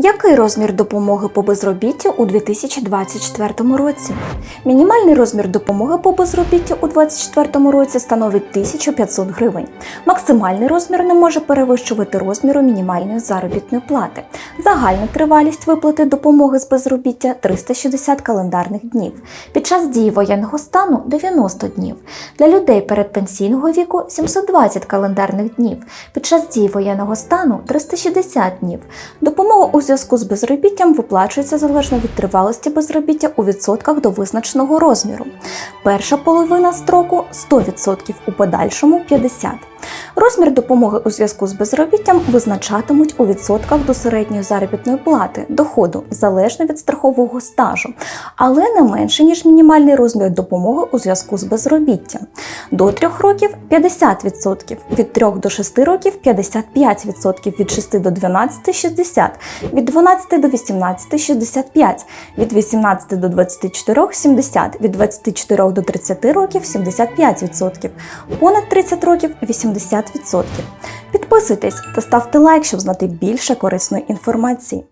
Який розмір допомоги по безробіттю у 2024 році? Мінімальний розмір допомоги по безробіттю у 2024 році становить 1500 гривень. Максимальний розмір не може перевищувати розміру мінімальної заробітної плати. Загальна тривалість виплати допомоги з безробіття 360 календарних днів. Під час дії воєнного стану 90 днів. Для людей передпенсійного віку 720 календарних днів. Час дії воєнного стану 360 днів. Допомога у зв'язку з безробіттям виплачується залежно від тривалості безробіття у відсотках до визначеного розміру. Перша половина строку 100%, у подальшому 50%. Розмір допомоги у зв'язку з безробіттям визначатимуть у відсотках до середньої заробітної плати доходу залежно від страхового стажу, але не менше ніж мінімальний розмір допомоги у зв'язку з безробіттям. До 3 років 50%, від 3 до 6 років 55%, від 6 до 12 60%, від 12 до 18 65%, від 18 до 24 70%, від 24 до 30 років 75%, понад 30 років 80%. Підписуйтесь та ставте лайк, щоб знати більше корисної інформації.